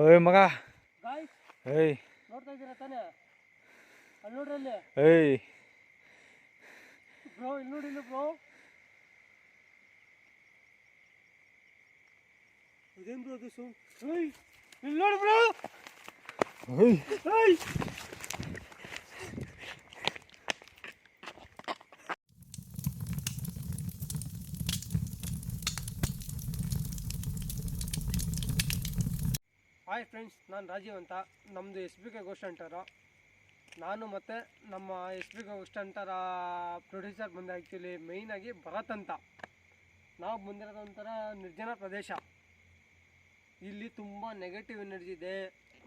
ಓಯ್ ಮಗ. ಏಯ್. ನೋಡ್ತಾ ಇದ್ದೀರಾ ತಾನೇ? ಅಲ್ಲಿ ನೋಡ್ರಿ ಅಲ್ಲಿ. ಏಯ್. ಬ್ರೋ ಇಲ್ಲಿ ನೋಡಿ ಇಲ್ಲಿ ಬ್ರೋ. ಅದೇನ್ ಬ್ರೋ ಅದು ಸೌ ಏಯ್ ಇಲ್ಲಿ ನೋಡಿ ಬ್ರೋ. ಏಯ್. ಏಯ್. ಹಾಯ್ ಫ್ರೆಂಡ್ಸ್ ನಾನು ರಾಜೀವ್ ಅಂತ. ನಮ್ಮದು ಎಸ್ ಬಿ ಕೆ ಗೋಸ್ಟ್ ಅಂಟಾರ. ನಾನು ಮತ್ತು ನಮ್ಮ ಎಸ್ ಬಿ ಕೆ ಗೋಸ್ಟ್ ಅಂಟರ ಪ್ರೊಡ್ಯೂಸರ್ ಬಂದು ಆ್ಯಕ್ಚುಲಿ ಮೇಯ್ನಾಗಿ ಭರತ್ ಅಂತ. ನಾವು ಬಂದಿರೋದು ಒಂಥರ ನಿರ್ಜನ ಪ್ರದೇಶ. ಇಲ್ಲಿ ತುಂಬ ನೆಗೆಟಿವ್ ಎನರ್ಜಿ ಇದೆ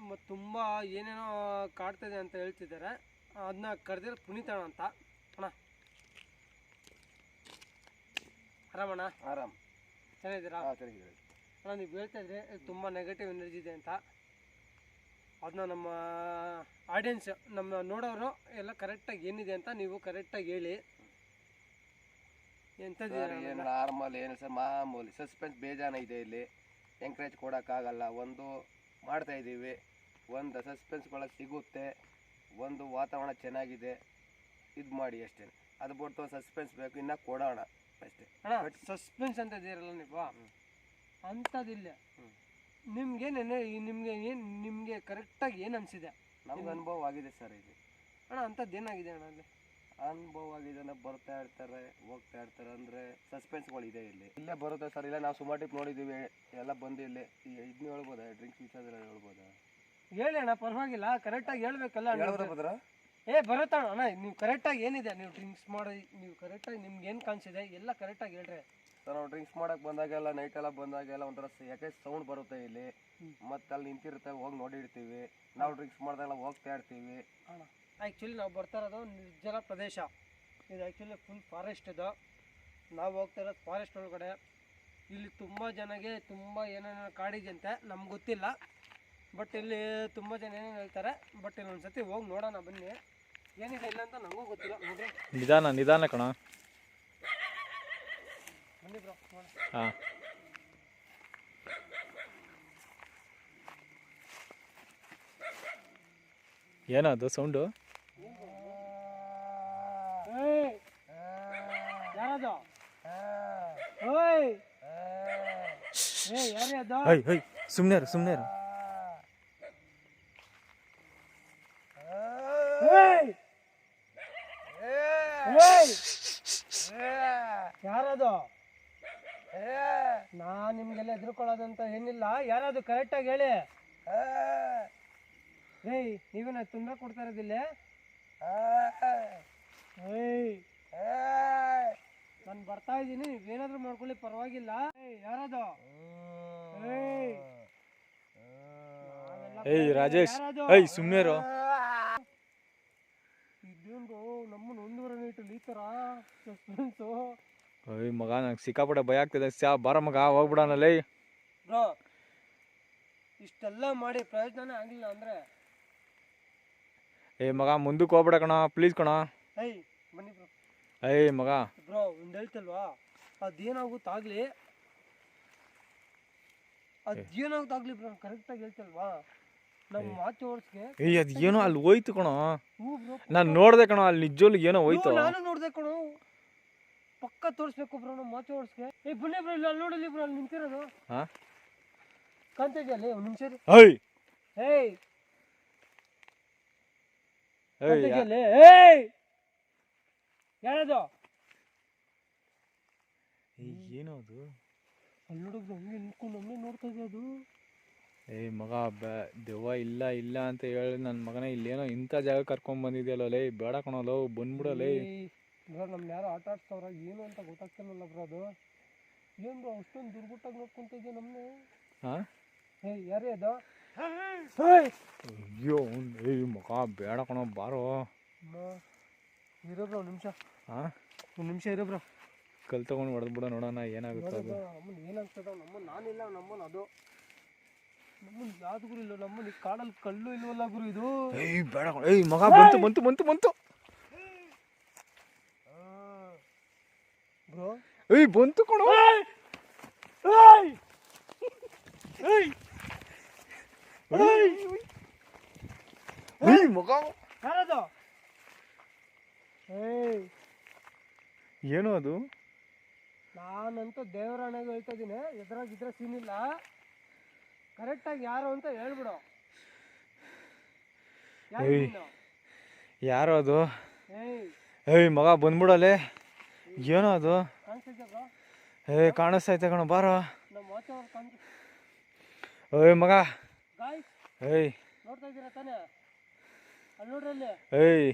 ಮತ್ತು ತುಂಬ ಏನೇನೋ ಕಾಡ್ತಿದೆ ಅಂತ ಹೇಳ್ತಿದ್ದಾರೆ ಅದನ್ನ ಕರೆದಿರೋ ಪುನೀತಣ ಅಂತ. ಅಣ್ಣ. ಆರಾಮಣ್ಣ? ಆರಾಮ್. ಚೆನ್ನಾಗಿದ್ದೀರಾ? ಹಾಂ ಅಣ್ಣ ನೀವು ಹೇಳ್ತಾ ಇದ್ರೆ ತುಂಬ ನೆಗೆಟಿವ್ ಎನರ್ಜಿ ಇದೆ ಅಂತ. ಅದನ್ನ ನಮ್ಮ ಆಡಿಯನ್ಸ್ ನಮ್ಮ ನೋಡೋರು ಎಲ್ಲ ಕರೆಕ್ಟಾಗಿ ಏನಿದೆ ಅಂತ ನೀವು ಕರೆಕ್ಟಾಗಿ ಹೇಳಿ. ಎಂಥದ್ದು ಏನು ನಾರ್ಮಲ್ ಏನು ಸರ್ ಮಾಮೂಲಿ ಸಸ್ಪೆನ್ಸ್ ಬೇಜಾನ ಇದೆ ಇಲ್ಲಿ. ಎಂಕರೇಜ್ ಕೊಡೋಕ್ಕಾಗಲ್ಲ ಒಂದು ಮಾಡ್ತಾ ಇದ್ದೀವಿ. ಒಂದು ಸಸ್ಪೆನ್ಸ್ಗಳ ಸಿಗುತ್ತೆ. ಒಂದು ವಾತಾವರಣ ಚೆನ್ನಾಗಿದೆ. ಇದು ಮಾಡಿ ಅಷ್ಟೇ. ಅದು ಬಿಟ್ಟು ಸಸ್ಪೆನ್ಸ್ ಬೇಕು. ಇನ್ನೂ ಕೊಡೋಣ ಅಷ್ಟೇ. ಅಣ್ಣ ಸಸ್ಪೆನ್ಸ್ ಅಂತ ಇದೀರಲ್ಲ ನೀವು? ಅಂಥದ್ದಿಲ್ಲ ಹ್ಮ್. ನಿಮ್ಗೇನು ನಿಮಗೆ ಏನು ನಿಮಗೆ ಕರೆಕ್ಟಾಗಿ ಏನು ಅನಿಸಿದೆ? ನಮ್ಗೆ ಅನುಭವ ಆಗಿದೆ ಸರ್ ಇದು. ಅಣ್ಣ ಅಂಥದ್ದು ಏನಾಗಿದೆ ಅಣ್ಣ ಅಲ್ಲಿ? ಅನುಭವ ಆಗಿದೆ ಅಂದ್ರೆ ಬರ್ತಾ ಇರ್ತಾರೆ ಹೋಗ್ತಾ ಇರ್ತಾರೆ ಅಂದರೆ ಸಸ್ಪೆನ್ಸ್ಗಳು ಇದೆ ಇಲ್ಲಿ. ಇಲ್ಲೇ ಬರುತ್ತೆ ಸರ್ ಇಲ್ಲ ನಾವು ಸುಮಾರು ಟಿಪ್ ನೋಡಿದ್ದೀವಿ ಎಲ್ಲ ಬಂದು ಇಲ್ಲಿ ಇದನ್ನ ಹೇಳ್ಬೋದಾ ಡ್ರಿಂಕ್ಸ್ ವಿಚಾರ ಹೇಳ್ಬೋದಾ? ಹೇಳಿ ಅಣ್ಣ ಪರವಾಗಿಲ್ಲ ಕರೆಕ್ಟಾಗಿ ಹೇಳ್ಬೇಕಲ್ಲ ಬದ್ರ ಏ ಬರುತ್ತಣ್ಣ ಅಣ್ಣ ನೀವು ಕರೆಕ್ಟಾಗಿ ಏನಿದೆ ನೀವು ಡ್ರಿಂಕ್ಸ್ ಮಾಡಿ ನೀವು ಕರೆಕ್ಟಾಗಿ ನಿಮ್ಗೆ ಏನು ಕಾಣಿಸಿದೆ ಎಲ್ಲ ಕರೆಕ್ಟಾಗಿ ಹೇಳ್ರಿ. ನಾವು ಡ್ರಿಂಕ್ಸ್ ಮಾಡಕ್ಕೆ ಬಂದಾಗೆಲ್ಲ ನೈಟ್ ಎಲ್ಲ ಬಂದಾಗೆಲ್ಲ ಒಂಥರ ಸ- ಯಾಕೆ ಸೌಂಡ್ ಬರುತ್ತೆ ಇಲ್ಲಿ. ಮತ್ತೆ ಅಲ್ಲಿ ನಿಂತಿರುತ್ತೆ ಹೋಗಿ ನೋಡಿರ್ತೀವಿ. ನಾವು ಡ್ರಿಂಕ್ಸ್ ಮಾಡಿದಾಗೆಲ್ಲ ಹೋಗ್ತಾ ಇರ್ತೀವಿ. ಅಣ್ಣ ಆ್ಯಕ್ಚುಲಿ ನಾವು ಬರ್ತಾ ಇರೋದು ನಿರ್ಜನ ಪ್ರದೇಶ. ಇದು ಆ್ಯಕ್ಚುಲಿ ಫುಲ್ ಫಾರೆಸ್ಟ್ ಇದು. ನಾವು ಹೋಗ್ತಾ ಇರೋದು ಫಾರೆಸ್ಟ್ ಒಳಗಡೆ. ಇಲ್ಲಿ ತುಂಬ ಜನಗೆ ತುಂಬ ಏನೇನೋ ಕಾಡಿದೆಯಂತೆ ನಮ್ಗೆ ಗೊತ್ತಿಲ್ಲ. ಬಟ್ ಇಲ್ಲಿ ತುಂಬ ಜನ ಏನೇನು ಹೇಳ್ತಾರೆ. ಬಟ್ ಇಲ್ಲಿ ಒಂದ್ಸತಿ ಹೋಗಿ ನೋಡೋಣ ಬನ್ನಿ. ಏನಿದೆ ಇಲ್ಲ ಅಂತ ನಮಗೂ ಗೊತ್ತಿಲ್ಲ. ನೋಡ್ರಿ. ನಿಧಾನ ನಿಧಾನ ಕಣ. ಹಾಂ. ಏನದು ಸೌಂಡು? ಏಯ್ ಯಾರದು ಓಯ್ ಏ ಯಾರೇ ಅದು ಹೈ ಹೈ ಸುಮ್ಮನೆ ಸುಮ್ಮನೆ ಯಾರದು? ನಾ ನಿಮ್ಗೆಲ್ಲ ಎದುರ್ಕೊಳ್ಳೋದಂತ ಏನಿಲ್ಲ. ಯಾರಾದ್ರು ಕರೆಕ್ಟಾಗಿ ಹೇಳಿ. ಏಯ್ ನೀವೇನ ತೊಂದರೆ ಕೊಡ್ತಾ ಇರೋದಿಲ್ಲ ಏಯ್ ನಾನು ಬರ್ತಾ ಇದ್ದೀನಿ. ನೀವೇನಾದ್ರೂ ಮಾಡ್ಕೊಳ್ಳಿ ಪರವಾಗಿಲ್ಲ. ಏಯ್ ಯಾರದು ಏಯ್. ರಾಜೇಶ್? ಏಯ್ ಸುಮ್ಮನೆ ಇದೇನು ನಮ್ಮನ್ನ ಒಂದೂವರೆ ನೀಟಲ್ಲಿ ಈ ಥರ ಸಸ್ಪೆನ್ಸು ಓಯ್ ಮಗ ನಂಗೆ ಸಿಕ್ಕಾಪಟ್ಟೆ ಭಯ ಆಗ್ತಿದೆ. ಸ್ಯಾ ಬಾರ ಮಗ ಹೋಗ್ಬಿಡೋಣಲ್ಲೇ ಬ್ರೋ ಇಷ್ಟೆಲ್ಲ ಮಾಡಿ ಪ್ರಯೋಜನ ಆಗಿಲ್ಲ ಅಂದ್ರೆ? ಏ ಮಗ ಮುಂದಕ್ಕೆ ಹೋಗ್ಬಿಡ ಕಣ ಪ್ಲೀಸ್ ಕಣ. ಏಯ್ ಬನ್ನಿ ಬ್ರೋ. ಏಯ್ ಮಗ. ಬ್ರೋ ಒಂದು ಹೇಳ್ತಲ್ವಾ? ಅದೇನಾಗುತ್ತಾಗ್ಲಿ ಅದೇನಾಗುತ್ತಾಗ್ಲಿ ಬ್ರೋ ಕರೆಕ್ಟಾಗಿ ಹೇಳ್ತಲ್ವಾ? ನಮ್ಮ ಮಾತು ಓಡಿಸ್ಗೆ ಏಯ್ ಅದು ಏನೋ ಅಲ್ಲಿ ಹೋಯ್ತು ಕಣೋ. ನಾನು ನೋಡ್ದೆ ಕಣೋ ಅಲ್ಲಿ ನಿಜೋಲಿ ಏನೋ ಹೋಯ್ತು. ನಾನು ನೋಡ್ದೆ ಕಣೋ. ಪಕ್ಕ ತೋರಿಸ್ಬೇಕು ಬ್ರೋ ನಮ್ಮ ಮಾತು ಓಡಿಸ್ಕೆ ಏ ಬನ್ನಿ ಬ್ರೋ ಇಲ್ಲ ಅಲ್ಲಿ ನೋಡಲಿ ಬ್ರೋ ಅಲ್ಲಿ ನಿಂತಿರೋದು. ಹಾ? ಕಾಣ್ತಿದ್ಯಾ? ಅಲ್ಲಿ ಒಂದು ನಿಮಿಷ ರೀ ಏಯ್! ಏಯ್! ಏಯ್ ಯಾ- ಕಾಣ್ತಿದ್ಯಾ? ಏಯ್! ಯಾರದು? ಏಯ್, ಏನೋ ಅದು ಅಲ್ಲಿ ನೋಡಿದ್ರು ಹಂಗೆ ನಿಂತ್ಕೊಂಡು ಹಂಗೆ ನೋಡ್ತಾ ಇದೆ ಅದು ಏಯ್ ಮಗ ಬೇ ದೆವ್ವ ಇಲ್ಲ ಇಲ್ಲ ಅಂತ ಹೇಳಿ ನನ್ನ ಮಗನೇ ಇಲ್ಲೇನೋ ಇಂಥ ಜಾಗ ಕರ್ಕೊಂಡ್ ಬಂದಿದ್ಯಲ್ಲೇ ಲೇ ಬೇಡ ಕಣೋ ಬಂದ್ಬಿಡಲೇ ಬ್ರೋ ನಮ್ಮ ಯಾರೋ ಆಟ ಆಡ್ಸವ್ರ ಏನು ಅಂತ ಗೊತ್ತಾಗ್ತಿಲ್ಲ ಬ್ರೋ ಅದು. ಏನು ಬ್ರೋ ಅಷ್ಟೊಂದು ದುರ್ಗುಟ್ಟಾಗಿ ನೋಡ್ಕೊಂತ ಇದೆಯಾ ನಮ್ಮನೆ ಹಾ? ಏಯ್ ಯಾರೇ ಅದು? ಅಯ್ಯೋ ಏಯ್ ಮಗ ಬೇಡ ಕಣೋ ಬಾರೋ. ಇರೋ ಬ್ರೋ ಒಂದು ನಿಮಿಷ. ಹಾಂ? ಒಂದು ನಿಮಿಷ ಇರೋ ಬ್ರೋ. ಕಲ್ ತಗೊಂಡು ಹೊಡೆದ್ಬಿಡ ನೋಡೋಣ ಏನಾಗುತ್ತೆ ಅದು. ನಮ್ಮನ್ನ ಏನಾಗ್ತದ ನಮ್ಮನ್ನ ನಾನಿಲ್ಲ ನಮ್ಮನ್ನ ಅದು. ನಮ್ಮನ್ನ ಯಾವ್ದು ಗುರು ಇಲ್ಲ ನಮ್ಮನ್ನ ಈ ಕಾಡಲ್ಲಿ ಕಲ್ಲು ಇಲ್ವಲ್ಲ ಗುರು ಇದು. ಏಯ್ ಬೇಡ ಕಣೋ ಏಯ್ ಮಗ ಬಂತು ಬಂತು ಬಂತು ಬಂತು. ಬ್ರೋ ಏಯ್ ಬಂತು ಕಣೋ ಏಯ್ ಏಯ್ ಮಗ ಯಾರದು ಏಯ್ ಏನು ಅದು ನಾನಂತೂ ದೇವರಾಣೆಗೆ ಹೇಳ್ತಾ ಇದ್ದೀನಿ ಎದುರಾಗಿದ್ರೆ ಸೀನ್ ಇಲ್ಲ ಕರೆಕ್ಟಾಗಿ ಯಾರು ಅಂತ ಹೇಳ್ಬಿಡು. ಯಾರು ಏಯ್. ಅದು ಏಯ್ ಏಯ್ ಮಗ ಬಂದ್ಬಿಡಲೆ ಏನೋ ಅದು ಏ ಕಾಣಿಸ್ತೈತೆ ಕಣ ಬಾರೋ. ಏಯ್ ಮಗ. ಏಯ್. ಏಯ್.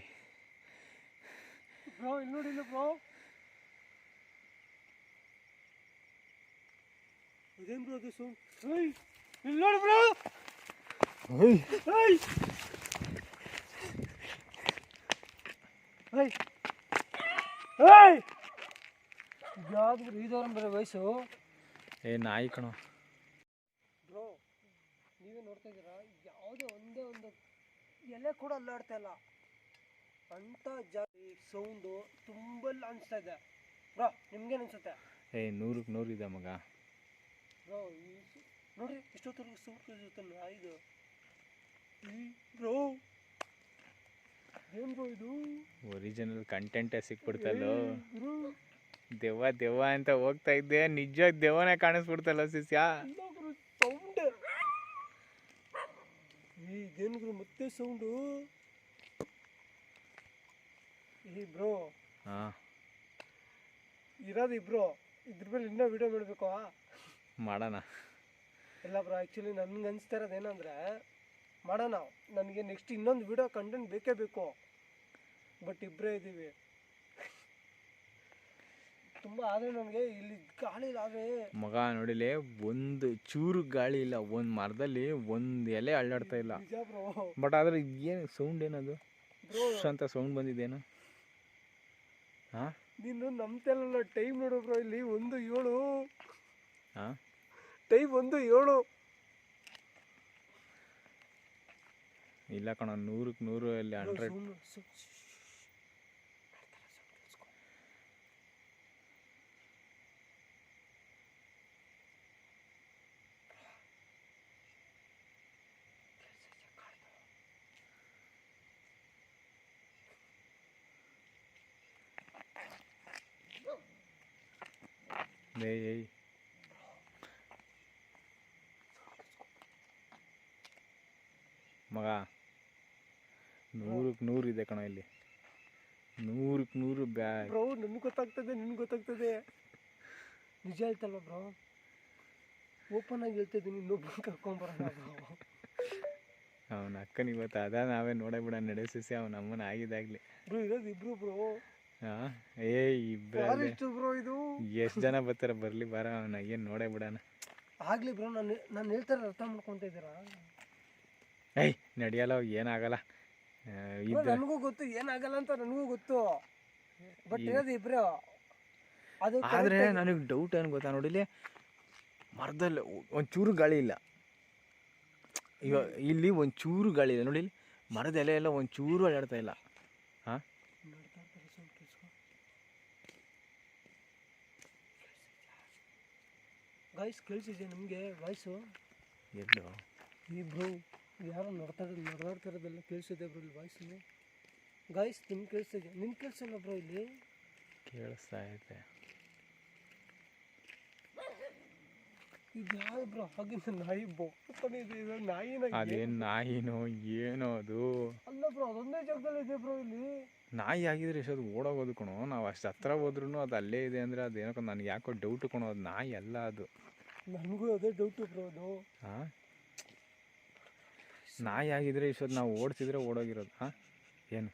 ಏಯ್ ಇಲ್ಲಿ ನೋಡಿ ಬ್ರೋ ಏಯ್ ಏಯ್ ಏಯ್ ಏಯ್ ಯಾವ್ದು ಬ್ರೋ ಇದವ್ರನ್ನ ಬೇರೆ ವಯಸ್ಸು. ಏ ನಾಯಿ ಕಣೋ. ಬ್ರೋ ನೀವೇ ನೋಡ್ತಾ ಇದ್ದೀರಾ? ಯಾವುದೇ ಒಂದೇ ಒಂದು ಎಲೆ ಕೂಡ ಅಲ್ಲಾಡ್ತಾ ಇಲ್ಲ. ಅಂಥ ಜಾತಿ ಸೌಂಡು ತುಂಬ ಅನಿಸ್ತಾ ಇದೆ. ಬ್ರೋ ನಿಮ್ಗೇನು ಅನ್ಸುತ್ತೆ? ಏ ನೂರಕ್ಕೆ ನೂರು ಇದೆ ಮಗ. ಬ್ರೋ ನೋಡ್ರಿ ಎಷ್ಟೊತ್ತರೆಗೂ ಸೌಂಡ್ ಇದು ನಾಯಿದು. ಬ್ರೋ ಏನು ಬ್ರೋ ಇದು? ಒರಿಜಿನಲ್ ಕಂಟೆಂಟೇ ಸಿಕ್ಬಿಡ್ತಲ್ಲೋ ದೆವ್ವ ದೆವ್ವ ಅಂತ ಹೋಗ್ತಾ ಇದ್ದೆ. ನಿಜ ದೆವ್ವನೇ ಕಾಣಿಸ್ಬಿಡ್ತಲ್ಲ ಸಿಸ್ಯ ಬ್ರೋ ಮತ್ತೆ ಸೌಂಡು ಈ ಬ್ರೋ ಹಾಂ. ಇರೋದು ಇಬ್ರು ಇದ್ರ ಮೇಲೆ ಇನ್ನೂ ವಿಡಿಯೋ ಮಾಡಬೇಕು ಮಾಡೋಣ. ಇಲ್ಲ ಬ್ರೋ ಆ್ಯಕ್ಚುಲಿ ನನ್ಗೆ ಅನಿಸ್ತಾ ಇರೋದು ಏನಂದರೆ ಮಾಡೋಣ. ನನಗೆ ನೆಕ್ಸ್ಟ್ ಇನ್ನೊಂದು ವಿಡಿಯೋ ಕಂಟೆಂಟ್ ಬೇಕೇ ಬೇಕು. ಬಟ್ ಇಬ್ಬರೇ ಇದ್ದೀವಿ ತುಂಬ ಆದರೆ ನಮಗೆ ಇಲ್ಲಿ ಗಾಳಿ ಆದರೆ ಮಗ ನೋಡಿಲಿ ಒಂದು ಚೂರು ಗಾಳಿ ಇಲ್ಲ ಒಂದು ಮರದಲ್ಲಿ ಒಂದು ಎಲೆ ಅಳ್ಳಾಡ್ತಾ ಇಲ್ಲ. ನಿಜ ಬ್ರೋ ಬಟ್ ಆದ್ರೆ ಏನು ಸೌಂಡ್ ಏನದು? ಬ್ರೋ ಶ್ ಅಂತ ಸೌಂಡ್ ಬಂದಿದ್ದೇನು ಹಾಂ? ನೀನು ನಮ್ತೆಲ್ಲ ಟೈಮ್ ನೋಡು ಬ್ರೋ ಇಲ್ಲಿ ಒಂದು ಏಳು. ಹಾಂ? ಟೈಮ್ ಒಂದು ಏಳು. ಇಲ್ಲ ಕಣ ನೂರಕ್ಕೆ ನೂರು ಅಲ್ಲಿ ಹಂಡ್ರೆಡ್ ಏಯ್ ಮಗ ನೂರಕ್ಕೆ ನೂರು ಇದೆ ಕಣ ಇಲ್ಲಿ. ನೂರಕ್ಕೆ ನೂರು ಬ್ಯಾ ಬ್ರೋ ನನ್ಗೆ ಗೊತ್ತಾಗ್ತದೆ ನಿನ್ಗೆ ಗೊತ್ತಾಗ್ತದೆ. ನಿಜ ಹೇಳ್ತಲ್ವ ಬ್ರೋ? ಓಪನ್ ಆಗಿ ಹೇಳ್ತಿದ್ದೀನಿ ಇನ್ನೊಬ್ಬರು ಇನ್ನೊಬ್ಬ ಕರ್ಕೊಂಬರೋಣ ಬ್ರೋ. ಅವನ ಅಕ್ಕನ ಇವತ್ತು ಅದ ನಾವೇ ನೋಡೇ ಬಿಡ ನಡೆಸಿಸಿ ಅವನ ಅಮ್ಮನ ಆಗಿದಾಗ್ಲಿ ಬ್ರೋ ಇರೋದು ಇಬ್ರು ಬ್ರೋ. ಫಾರೆಸ್ಟ್ ಬ್ರೋ ಇದು? ಎಷ್ಟು ಜನ ಬರ್ತಾರ ಬರ್ಲಿ ಬರ ಅವನ ಏನು ನೋಡೇ ಬಿಡಣ. ಆಗ್ಲಿ ಬ್ರೋ ನಾನು ನಾನು ಹೇಳ್ತಾರೆ ಅರ್ಥ ಮಾಡ್ಕೊಂತ ಇದ್ದೀರಾ? ಏಯ್ ನಡೆಯಲ್ಲ ಏನಾಗಲ್ಲ ನನಗೂ ಗೊತ್ತು ಏನಾಗಲ್ಲ ಅಂತ ನನಗೂ ಗೊತ್ತು. ಬಟ್ ಇರೋದು ಇಬ್ರು ಅದು ಆದರೆ ನನಗೆ ಡೌಟ್ ಏನು ಗೊತ್ತಾ ನೋಡಿಲಿ ಮರದಲ್ಲಿ ಒಂಚೂರು ಗಾಳಿ ಇಲ್ಲ. ಇವಾಗ ಇಲ್ಲಿ ಒಂಚೂರು ಗಾಳಿ ಇಲ್ಲ. ನೋಡಿಲಿ ಮರದ ಎಲೆ ಎಲ್ಲ ಒಂಚೂರು ಅಲ್ಲಾಡ್ತಾ ಇಲ್ಲ. ಹಾಂ? ಸುಮ್ನೆ ಗಾಯ್ಸ್ ಕೇಳಿಸಿದೆ ನಮಗೆ ವಾಯ್ಸು ಎಲ್ಲೋ ಇಬ್ಬರು ಬ್ರೋ ಯಾರೋ ನೋಡ್ತಾ ಇರೋದು ನಡೆದಾಡ್ತಾ ಇರೋದೆಲ್ಲ ಕೇಳಿಸಿದೆ ಬ್ರೋ ಇಲ್ಲಿ ವಾಯ್ಸು ಗಾಯ್ಸ್ ನಿಮ್ಗೆ ಕೇಳಿಸ್ತಿದೆ ನಿಮ್ಗೆ ಕೇಳಿಸಲ್ಲ ಬ್ರೋ ಇಲ್ಲಿ? ಕೇಳಿಸ್ತಾ ಇದು. ಯಾವ ಬ್ರೋ? ಹಾಗಿಂದ ನಾಯಿ ಬೊಕ್ಕನೆ ಇದೆ ನಾಯಿನ ಅದೇನು ನಾಯಿನೋ ಏನೋ ಅದು? ಅಲ್ಲ ಬ್ರೋ ಅದೊಂದೇ ಜಾಗದಲ್ಲಿ ಇದೆ ಬ್ರೋ ಇಲ್ಲಿ. ನಾಯಿ ಆಗಿದ್ರೆ ಎಷ್ಟೊತ್ತು ಓಡೋಗೋದು ಕಣೋ? ನಾವು ಅಷ್ಟು ಹತ್ರ ಹೋದ್ರೂ ಅದು ಅಲ್ಲೇ ಇದೆ ಅಂದರೆ ಅದೇನೋ ನನಗೆ ಯಾಕೋ ಡೌಟ್ ಕಣೋ ಅದು ನಾಯಿ ಅಲ್ಲ ಅದು. ನನಗೂ ಅದೇ ಡೌಟು ಬ್ರೋ ಅದು. ಹಾಂ ನಾಯಿ ಆಗಿದ್ರೆ ಇಷ್ಟೊತ್ತು ನಾವು ಓಡಿಸಿದ್ರೆ ಓಡೋಗಿರೋದು ಹಾಂ ಏನು.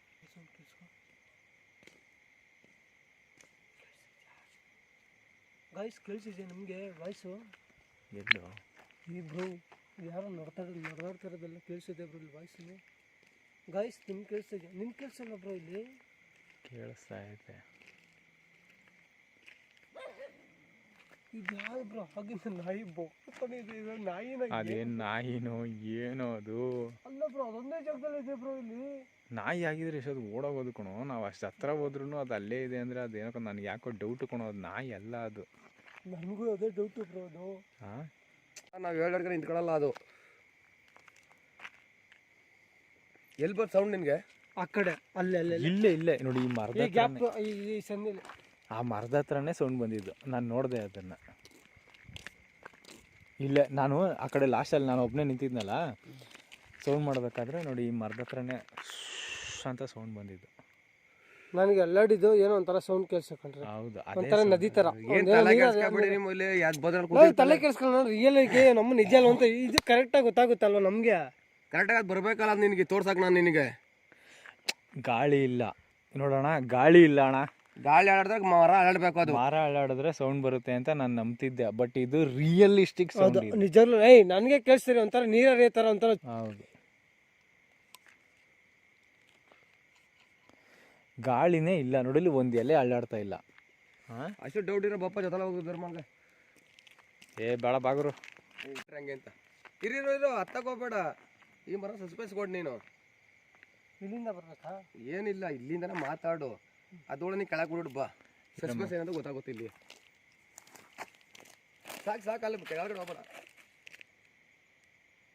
ಗಾಯ್ಸ್ ಕೇಳಿಸಿದೆ ನಿಮಗೆ ವಾಯ್ಸು ಎಲ್ಲೋ. ಈ ಬ್ರೋ ಯಾರೋ ನೋಡ್ತಾ ಇರೋದು ನಡೆದಾಡ್ತಾ ಇರೋದೆಲ್ಲ ಕೇಳಿಸಿದೆ ಬ್ರೋ ಇಲ್ಲಿ ವಾಯ್ಸು ಗಾಯ್ಸ್ ನಿಮ್ಮ ಕೇಳಿಸ್ತಿದೆ ನಿಮ್ಮ ಕೇಳಿಸಲ್ಲ ಬ್ರೋ ಇಲ್ಲಿ? ಕೇಳಿಸ್ತಾ ಇದೆ. ಇದು ಯಾವ ಬ್ರೋ? ಹಾಗಿಂದ ನಾಯಿ ಬೊಕ್ಕನೆ ಇದೆ ಇದು ನಾಯಿನ ಅದೇನು ನಾಯಿನೋ ಏನೋ ಅದು. ಅಲ್ಲ ಬ್ರೋ ಅದೊಂದೇ ಜಾಗದಲ್ಲಿ ಇದೆ ಬ್ರೋ ಇಲ್ಲಿ. ನಾಯಿ ಆಗಿದ್ರೆ ಎಷ್ಟೊತ್ತು ಓಡೋಗೋದು ಕಣೋ. ನಾವು ಅಷ್ಟು ಹತ್ರ ಹೋದ್ರೂ ಅದು ಅಲ್ಲೇ ಇದೆ ಅಂದರೆ ಅದೇನೋ ನನಗೆ ಯಾಕೋ ಡೌಟ್ ಕಣೋ ಅದು ನಾಯಿ ಅಲ್ಲ ಅದು. ನನಗೂ ಅದೇ ಡೌಟು ಬ್ರೋ ಅದು. ಹಾಂ? ನಾವು ಹೇಳೋರ್ಗೆ ನಿಂತ್ಕೊಳ್ಳಲ್ಲ ಅದು. ಎಲ್ಲಿ ಬಂತು ಸೌಂಡ್ ನಿನಗೆ? ಆ ಕಡೆ ಅಲ್ಲೇ ಅಲ್ಲೇ ಅಲ್ಲೇ. ಇಲ್ಲೇ ಇಲ್ಲೇ. ನೋಡಿ ಈ ಮರದ ಈ ಗ್ಯಾಪ್ ಈ ಈ ಸಂದಿಲಿ ಆ ಮರದ ಹತ್ರನೇ ಸೌಂಡ್ ಬಂದಿದ್ದು. ನಾನು ನೋಡಿದೆ ಅದನ್ನ. ಇಲ್ಲೇ ನಾನು ಆ ಕಡೆ ಲಾಸ್ಟಲ್ಲಿ ನಾನು ಒಬ್ಬನೇ ನಿಂತಿದ್ನಲ್ಲ ಸೌಂಡ್ ಮಾಡಬೇಕಾದ್ರೆ ನೋಡಿ ಈ ಮರದ ಹತ್ರನೇ ಶ್ಶ್ ಅಂತ ಸೌಂಡ್ ಬಂದಿದ್ದು. ನನಗೆ ಅಲ್ಲಾಡಿದ್ದು ಏನೋ ಒಂಥರ ಸೌಂಡ್ ಕೇಳಿಸ್ಕೊಂಡ್ರೆ ಹೌದು ಒಂಥರ ನದಿ ತರ. ಏನ್ ತಲೆ ಕೆಡ್ಸ್ಕೊಬೇಡಿ ಇಲ್ಲಿ ನಾವು ತಲೆ ಕೆಡಿಸ್ಕೊಂಡು ರಿಯಲ್ ಆಗಿ ನಮ್ಮ ನಿಜ ಅಲ್ವ ಅಂತ ಇದು ಕರೆಕ್ಟಾಗಿ ಗೊತ್ತಾಗುತ್ತಲ್ವ ನಮ್ಗೆ? ಕರೆಕ್ಟಾಗಿ ಅದು ಬರ್ಬೇಕಲ್ಲ ಅದು ನಿನಗೆ ತೋರ್ಸಕ್ ನಾನು ನಿನಗೆ. ಗಾಳಿ ಇಲ್ಲ. ನೋಡೋಣ ಗಾಳಿ ಇಲ್ಲ ಅಣ್ಣ. ಗಾಳಿ ಆಡಿದಾಗ ಮರ ಆಡಬೇಕು ಅದು. ಮರ ಅಲ್ಲಾಡಿದ್ರೆ ಸೌಂಡ್ ಬರುತ್ತೆ ಅಂತ ನಾನು ನಂಬ್ತಿದ್ದೆ. ಬಟ್ ಇದು ರಿಯಲಿಸ್ಟಿಕ್ ಸೌಂಡ್ ನಿಜ ಏಯ್ ನನಗೆ ಕೇಳಿಸ್ತೀರಿ ಒಂಥರ ನೀರು ತರ ಥರ ಒಂಥರ ಹೌದು. ಗಾಳಿನೇ ಇಲ್ಲ. ನೋಡಲಿ ಒಂದು ಎಲೆ ಅಳ್ಳಾಡ್ತಾ ಇಲ್ಲ. ಹಾಂ? ಅಷ್ಟು ಡೌಟ್ ಇರೋ ಬಪ್ಪ ಜೊತೆ ಹೋಗುದು ಮಂಗ ಏ ಬೇಡ ಬಾಗರು. ಹಂಗೆ ಅಂತ. ಇರಿ ಇರು ಹೋಗ್ಬೇಡ. ಈ ಮರ ಸಸ್ಪೆನ್ಸ್ ಕೊಡ್ ನೀನು. ಇಲ್ಲಿಂದ ಬರ್ಬೇಕಾ? ಏನಿಲ್ಲ ಇಲ್ಲಿಂದನೇ ಮಾತಾಡು. ಅದೊಳ ನೀ ಕೆಳಗೆ ಬಿಡು ಬಾ. ಸಸ್ಪೆನ್ಸ್ ಏನಂತ ಗೊತ್ತಾಗುತ್ತೆ ಇಲ್ಲಿ. ಸಾಕು ಸಾಕು ಅಲ್ಲಿ ಕೆಳಗಡೆ ಹೋಗ್ಬೇಡ.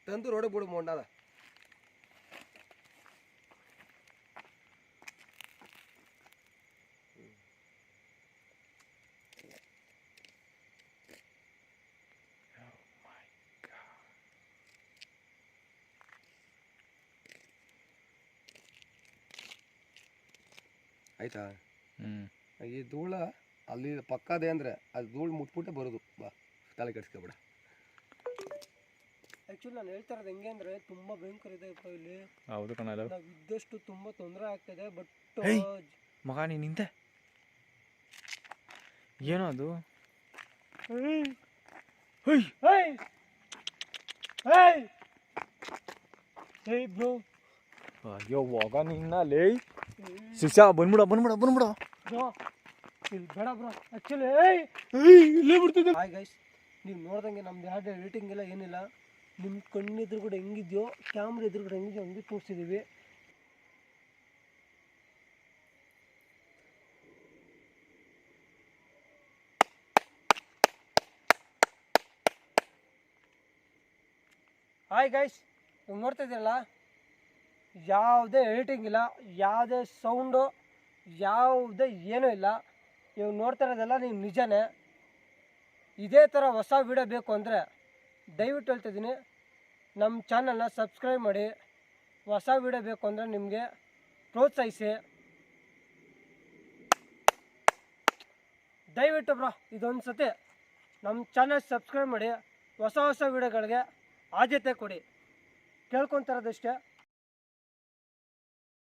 ತಂದು ರೋಡಿಗೆ ಬಿಡು ಮೊಂಡದ. ಆಯ್ತಾ? ಹ್ಞೂ ಈ ಧೂಳ ಅಲ್ಲಿ ಪಕ್ಕದೇ ಅಂದ್ರೆ ಅದು ಧೂಳು ಮುಟ್ಬಿಟ್ಟೆ ಬರೋದು. ಬಾ ತಲೆ ಕೆಡಿಸ್ಕೊಬೇಡ. ಆ್ಯಕ್ಚುಲಿ ನಾನು ಹೇಳ್ತಾ ಇರೋದು ಹೆಂಗೆ ಅಂದರೆ ತುಂಬ ಭಯಂಕರ ಇದೆ ಇಲ್ಲಿ. ಹೌದು ಕಣ ನಾವು ಇದ್ದಷ್ಟು ತುಂಬ ತೊಂದರೆ ಆಗ್ತಿದೆ ಬಟ್ ಮಗ ನೀನು ನಿಂತೆ. ಏನೋ ಅದು? ಅಯ್ಯೋ ಹೋಗ ನಿನ್ನ ಲೇ. ಶಿಕ್ಷಾ ಬಂದ್ಬಿಡ ಬಂದ್ಬಿಡ ಬಂದ್ಬಿಡ ಇಲ್ಲಿ ಬೇಡ ಬ್ರೋ. ಆ್ಯಕ್ಚುಲಿ ಏಯ್ ಇಲ್ಲೇ ಬಿಡ್ತಿದ್ದೆ. ಹಾಯ್ ಗೈಸ್ ನೀವು ನೋಡ್ದಂಗೆ ನಮ್ದು ಯಾವ್ದು ರೇಟಿಂಗ್ ಎಲ್ಲ ಏನಿಲ್ಲ. ನಿಮ್ಮ ಕಣ್ಣು ಕೂಡ ಹೆಂಗಿದ್ಯೋ ಕ್ಯಾಮ್ರಾ ಕೂಡ ಹೆಂಗಿದ್ಯೋ ಹಂಗೆ ತೋರಿಸಿದ್ದೀವಿ ಹಾಯ್ ಗೈಸ್ ನೀವು ನೋಡ್ತಾ ಇದ್ದೀರಲ್ಲ? ಯಾವುದೇ ಎಡಿಟಿಂಗ್ ಇಲ್ಲ, ಯಾವುದೇ ಸೌಂಡು ಯಾವುದೇ ಏನೂ ಇಲ್ಲ. ನೀವು ನೋಡ್ತಾ ಇರೋದೆಲ್ಲ ನೀವು ನಿಜನೇ. ಇದೇ ಥರ ಹೊಸ ವಿಡಿಯೋ ಬೇಕು ಅಂದರೆ ದಯವಿಟ್ಟು ಹೇಳ್ತಿದ್ದೀನಿ ನಮ್ಮ ಚಾನಲ್ನ ಸಬ್ಸ್ಕ್ರೈಬ್ ಮಾಡಿ. ಹೊಸ ವಿಡಿಯೋ ಬೇಕು ಅಂದರೆ ನಿಮಗೆ ಪ್ರೋತ್ಸಾಹಿಸಿ. ದಯವಿಟ್ಟು ಬ್ರೋ ಇದೊಂದು ಸತಿ ನಮ್ಮ ಚಾನಲ್ ಸಬ್ಸ್ಕ್ರೈಬ್ ಮಾಡಿ, ಹೊಸ ಹೊಸ ವಿಡಿಯೋಗಳಿಗೆ ಆದ್ಯತೆ ಕೊಡಿ. ಕೇಳ್ಕೊತಾರದಷ್ಟೇ